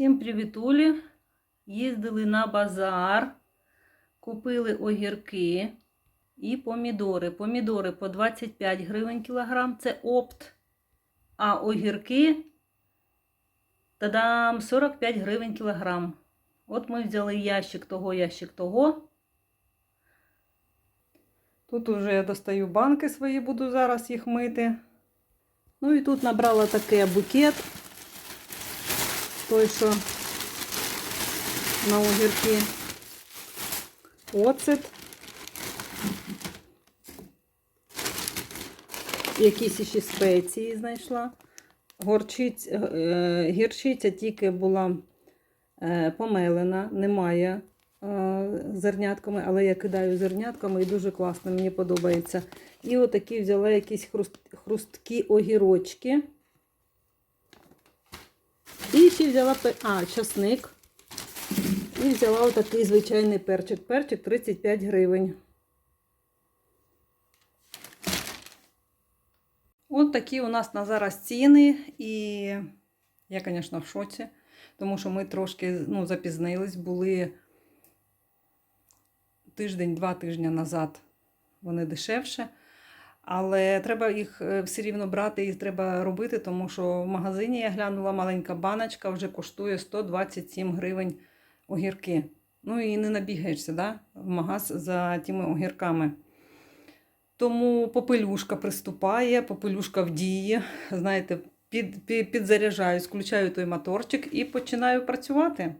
Всім привітулі! Їздили на базар, купили огірки і помідори. Помідори по 25 гривень кілограм, це опт. А огірки тадам 45 гривень кілограм. От ми взяли ящик того, ящик того. Тут уже я достаю банки свої, буду зараз їх мити. Ну і тут набрала таке букет. Той, що на огірки. Оцет. Якісь ще спеції знайшла. Горчиць, е, гірчиця тільки була е, помелена, немає е, зернятками, але я кидаю зернятками і дуже класно, мені подобається. І отакі взяла якісь хрусткі огірочки. І ще взяла а, часник. І взяла отакий звичайний перчик. Перчик 35 гривень. От такі у нас на зараз ціни. І я, звісно, в шоці, тому що ми трошки ну, запізнились, були тиждень-два тижні назад вони дешевше. Але треба їх е, все рівно брати і треба робити, тому що в магазині я глянула маленька баночка, вже коштує 127 гривень огірки. Ну і не набігаєшся да, в магаз за тими огірками. Тому попелюшка приступає, попелюшка в дії. Знаєте, під, під, підзаряджаюсь, включаю той моторчик і починаю працювати.